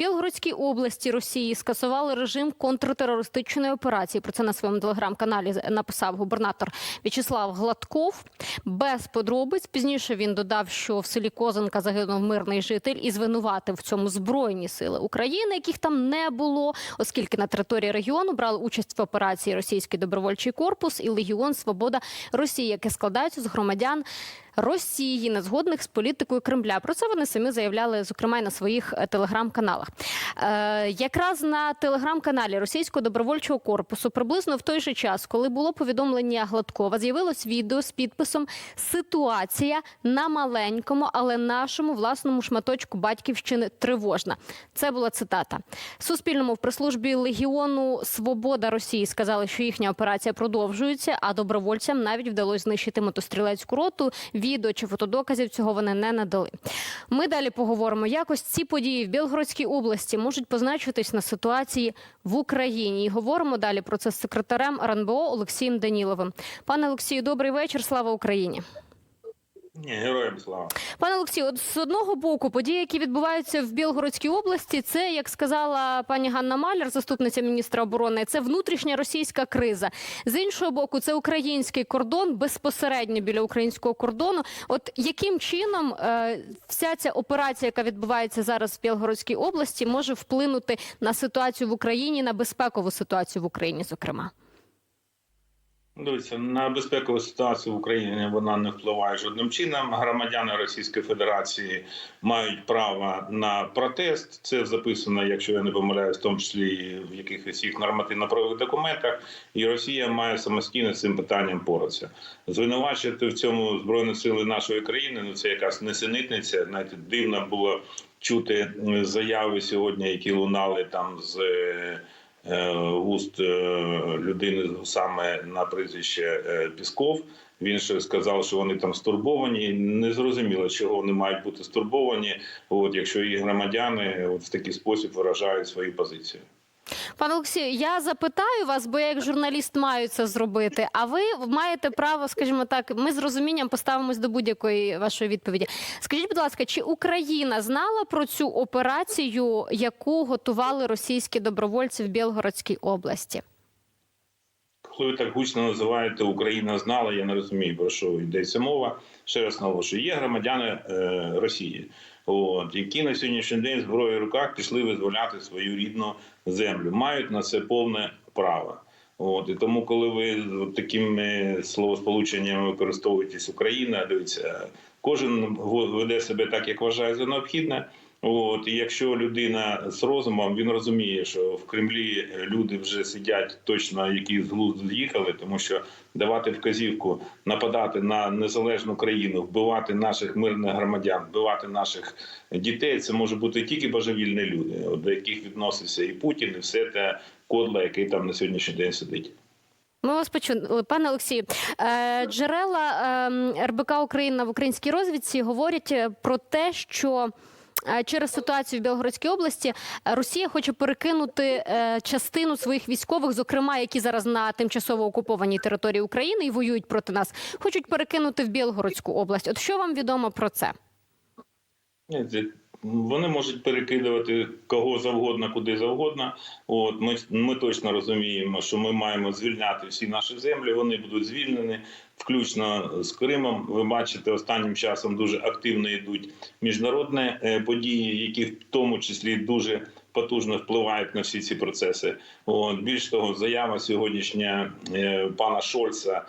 Білгородській області Росії скасували режим контртерористичної операції. Про це на своєму телеграм-каналі написав губернатор В'ячеслав Гладков. Без подробиць пізніше він додав, що в селі Козанка загинув мирний житель і звинуватив в цьому збройні сили України, яких там не було, оскільки на території регіону брали участь в операції Російський добровольчий корпус і Легіон Свобода Росії, яке складається з громадян. Росії не згодних з політикою Кремля. Про це вони самі заявляли, зокрема, й на своїх е, телеграм-каналах. Е, якраз на телеграм-каналі Російського добровольчого корпусу приблизно в той же час, коли було повідомлення Гладкова, з'явилось відео з підписом Ситуація на маленькому, але нашому власному шматочку батьківщини тривожна. Це була цитата. Суспільному в прес-службі Легіону Свобода Росії сказали, що їхня операція продовжується, а добровольцям навіть вдалося знищити мотострілецьку роту. Відео чи фотодоказів цього вони не надали. Ми далі поговоримо, Якось ці події в Білгородській області можуть позначитись на ситуації в Україні. І говоримо далі про це з секретарем РНБО Олексієм Даніловим. Пане Олексію, добрий вечір. Слава Україні. Ні, героям слава. Пане Олексію, от з одного боку, події, які відбуваються в Білгородській області, це як сказала пані Ганна Маляр, заступниця міністра оборони, це внутрішня російська криза. З іншого боку, це український кордон безпосередньо біля українського кордону. От яким чином е, вся ця операція, яка відбувається зараз в Білгородській області, може вплинути на ситуацію в Україні, на безпекову ситуацію в Україні, зокрема? Дивіться, на безпекову ситуацію в Україні вона не впливає жодним чином. Громадяни Російської Федерації мають право на протест. Це записано, якщо я не помиляюсь, в тому числі в якихось їх нормативно-правових документах. І Росія має самостійно з цим питанням поратися. Звинувачувати в цьому збройні сили нашої країни. Ну це якась несенітниця. Знаєте, дивно було чути заяви сьогодні, які лунали там з. Уст людини саме на прізвище Пісков. Він ще сказав, що вони там стурбовані. Не зрозуміло, чого вони мають бути стурбовані. От якщо їх громадяни от в такий спосіб виражають свою позицію. Пане Олексію, я запитаю вас, бо я як журналіст маю це зробити. А ви маєте право, скажімо так, ми з розумінням поставимось до будь-якої вашої відповіді. Скажіть, будь ласка, чи Україна знала про цю операцію, яку готували російські добровольці в Білгородській області? Коли ви так гучно називаєте Україна знала, я не розумію про що йдеться мова. Ще раз наголошую, є громадяни е, Росії, от які на сьогоднішній день зброї в руках пішли визволяти свою рідну землю, мають на це повне право. От і тому, коли ви такими словосполученнями використовуєтесь Україна, дивіться, кожен веде себе так, як вважає за необхідне. От і якщо людина з розумом, він розуміє, що в Кремлі люди вже сидять точно, які з глузду з'їхали, тому що давати вказівку нападати на незалежну країну, вбивати наших мирних громадян, вбивати наших дітей, це може бути тільки божевільні люди, до яких відносився і Путін, і все те кодло, який там на сьогоднішній день сидить. Ми вас почули, пане Олексію. Е, джерела е, РБК Україна в українській розвідці говорять про те, що Через ситуацію в Білгородській області Росія хоче перекинути частину своїх військових, зокрема, які зараз на тимчасово окупованій території України і воюють проти нас, хочуть перекинути в Білгородську область. От що вам відомо про це? Вони можуть перекидувати кого завгодно, куди завгодно. От ми ми точно розуміємо, що ми маємо звільняти всі наші землі. Вони будуть звільнені, включно з Кримом. Ви бачите, останнім часом дуже активно йдуть міжнародні події, які в тому числі дуже потужно впливають на всі ці процеси. От більш того, заява сьогоднішня пана Шольца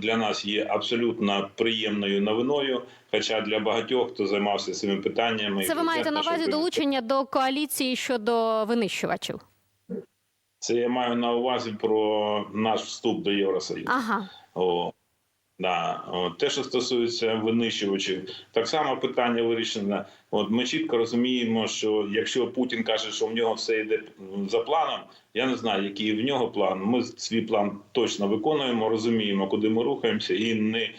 для нас є абсолютно приємною новиною. Хоча для багатьох, хто займався цими питаннями, це ви маєте на увазі долучення до коаліції щодо винищувачів. Це я маю на увазі про наш вступ до Євросоюзу. Ага. О, да. Те, що стосується винищувачів, так само питання вирішено. От ми чітко розуміємо, що якщо Путін каже, що в нього все йде за планом, я не знаю, який в нього план. Ми свій план точно виконуємо, розуміємо, куди ми рухаємося, і не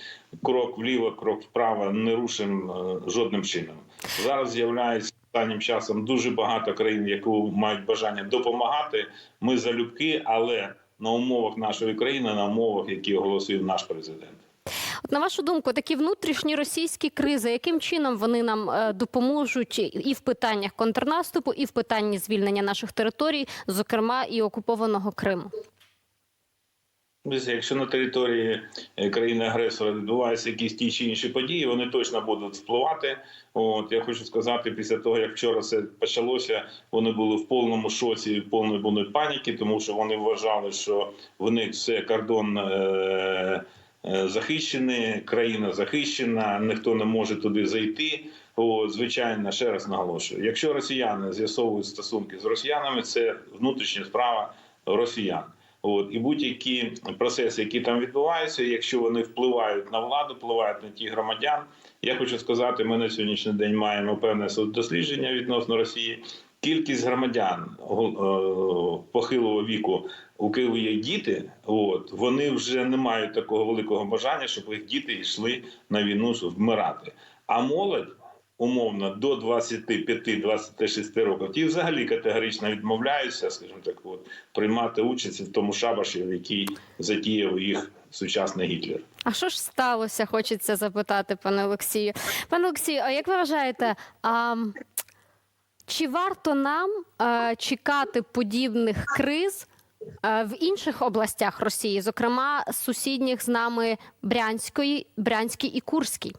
крок вліво, крок вправо не рушимо жодним чином. Зараз з'являється останнім часом дуже багато країн, які мають бажання допомагати. Ми залюбки, але на умовах нашої країни, на умовах, які оголосив наш президент. От на вашу думку, такі внутрішні російські кризи, яким чином вони нам е, допоможуть і в питаннях контрнаступу, і в питанні звільнення наших територій, зокрема і окупованого Криму? Якщо на території е, країни-агресора відбуваються якісь ті чи інші події, вони точно будуть впливати. От я хочу сказати, після того як вчора це почалося, вони були в повному шоці, повної були паніки, тому що вони вважали, що в них все кордон. Е- е, Захищений, країна захищена, ніхто не може туди зайти. От, звичайно, ще раз наголошую: якщо росіяни з'ясовують стосунки з росіянами, це внутрішня справа росіян. От і будь-які процеси, які там відбуваються, якщо вони впливають на владу, впливають на ті громадян. Я хочу сказати, ми на сьогоднішній день маємо певне дослідження відносно Росії. Кількість громадян е, похилого віку, у Києві є діти, от вони вже не мають такого великого бажання, щоб їх діти йшли на війну вмирати. А молодь умовно до 25-26 років, ті взагалі категорично відмовляються, скажімо так, от приймати участь в тому шабаші, в який затіяв їх сучасний Гітлер. А що ж сталося? Хочеться запитати, пане Олексію. Пане Олексію, а як ви вважаєте, а, чи варто нам е, чекати подібних криз? е, В інших областях Росії, зокрема сусідніх з нами Брянської, Брянській і Курській.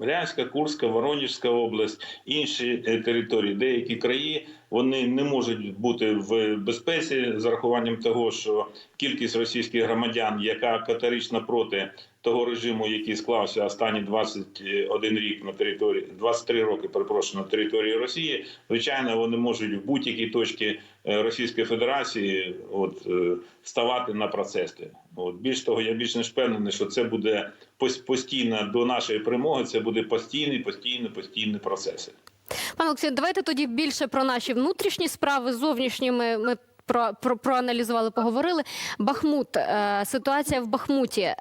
Брянська, Курська, Воронежська область, інші е, території, деякі краї вони не можуть бути в безпеці з рахуванням того, що кількість російських громадян, яка категорично проти того режиму, який склався останні 21 рік на території 23 роки, перепрошую, на території Росії, звичайно, вони можуть в будь-якій точці Російської Федерації от е, ставати на процеси. От більш того, я більш ніж впевнений, що це буде пос- постійно до нашої перемоги. Це буде постійний, постійний, постійний процеси. Пане Олексію, давайте тоді більше про наші внутрішні справи, зовнішні ми. ми... Про, про проаналізували, поговорили. Бахмут, е, ситуація в Бахмуті.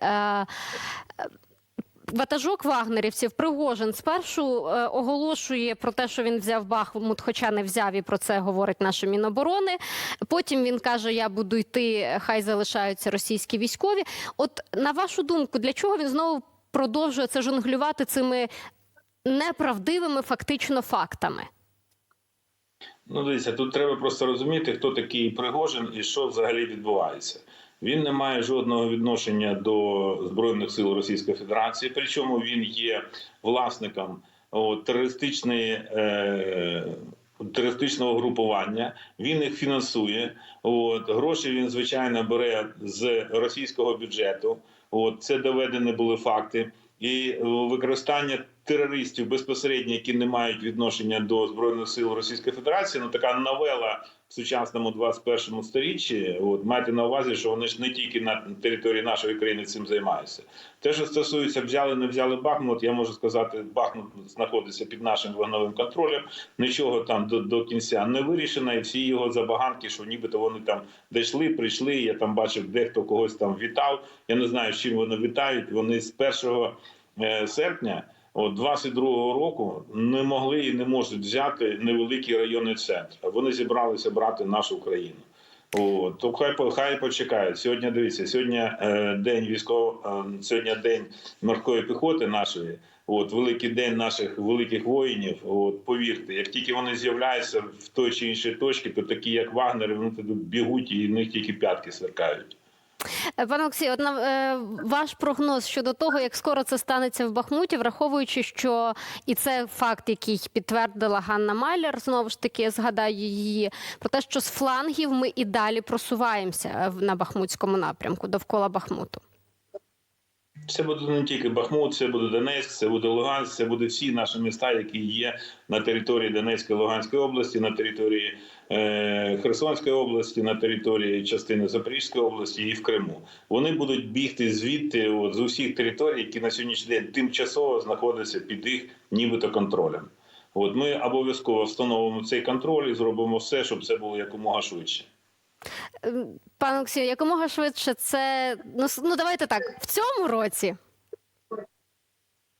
Ватажок вагнерівців Пригожин спершу е, оголошує про те, що він взяв Бахмут, хоча не взяв, і про це говорить наше Міноборони. Потім він каже: Я буду йти, хай залишаються російські військові. От на вашу думку, для чого він знову продовжує це жонглювати цими неправдивими фактично фактами? Ну, дивіться, тут треба просто розуміти, хто такий Пригожин і що взагалі відбувається. Він не має жодного відношення до збройних сил Російської Федерації. Причому він є власником от, терористичної. Е- Терористичного групування він їх фінансує. От гроші він звичайно бере з російського бюджету. От це доведені були факти, і використання терористів безпосередньо, які не мають відношення до збройних сил Російської Федерації. Ну така новела в сучасному 21 сторіччі. От майте на увазі, що вони ж не тільки на території нашої країни цим займаються. Те, що стосується взяли, не взяли Бахмут, я можу сказати, Бахмут знаходиться під нашим вогневим контролем. Нічого там до, до кінця не вирішено, і всі його забаганки, що нібито вони там дійшли, прийшли. Я там бачив, дехто когось там вітав. Я не знаю, з чим вони вітають. Вони з 1 е, серпня. От 22-го року не могли і не можуть взяти невеликий районний центр. Вони зібралися брати нашу країну. От, то хай хай почекають. Сьогодні дивіться, сьогодні е, день військово, е, сьогодні день морської піхоти нашої. От великий день наших великих воїнів. От повірте, як тільки вони з'являються в той чи іншій точці, то такі як Вагнери, вони туди бігуть і в них тільки п'ятки сверкають. Е, Пане Олексію, от е, ваш прогноз щодо того, як скоро це станеться в Бахмуті, враховуючи, що і це факт, який підтвердила Ганна Майлер, знову ж таки згадаю її про те, що з флангів ми і далі просуваємося е, на Бахмутському напрямку довкола Бахмуту. Це буде не тільки Бахмут, це буде Донецьк, це буде Луганськ, це буде всі наші міста, які є на території Донецької Луганської області, на території е, Херсонської області, на території частини Запорізької області і в Криму. Вони будуть бігти звідти от, з усіх територій, які на сьогоднішній день тимчасово знаходяться під їх нібито контролем. От ми обов'язково встановимо цей контроль і зробимо все, щоб це було якомога швидше. Е, Пане Олексію, якомога швидше це ну, ну давайте так в цьому році.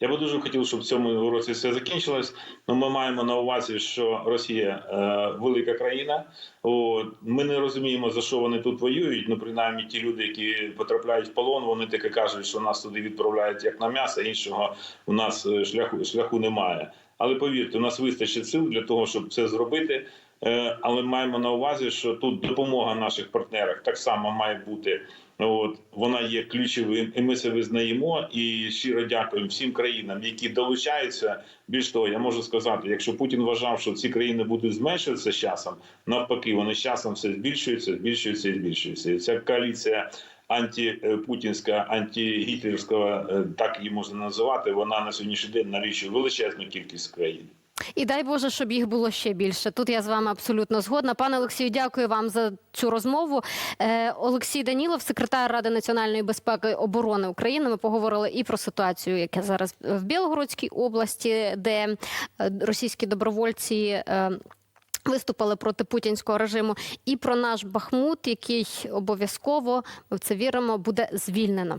Я би дуже хотів, щоб в цьому році все закінчилось. Ну, ми маємо на увазі, що Росія е, велика країна. От, ми не розуміємо, за що вони тут воюють. Ну, принаймні, ті люди, які потрапляють в полон, вони таки кажуть, що нас туди відправляють як на м'ясо, іншого у нас е, шляху, шляху немає. Але повірте, у нас вистачить сил для того, щоб це зробити. Е, Але маємо на увазі, що тут допомога наших партнерах так само має бути. От вона є ключовим, і ми це визнаємо. І щиро дякуємо всім країнам, які долучаються. Більш того, я можу сказати, якщо Путін вважав, що ці країни будуть зменшуватися з часом, навпаки, вони з часом все збільшуються, збільшуються і збільшуються. І ця коаліція антипутінська, антигітлерська, е, так її можна називати. Вона на сьогоднішній день налічує величезну кількість країн. І дай Боже, щоб їх було ще більше. Тут я з вами абсолютно згодна. Пане Олексію, дякую вам за цю розмову. Е, Олексій Данілов, секретар Ради національної безпеки і оборони України. Ми поговорили і про ситуацію, яка зараз в Білгородській області, де е, російські добровольці. е, Виступили проти путінського режиму і про наш Бахмут, який обов'язково ми в це віримо, буде звільнено.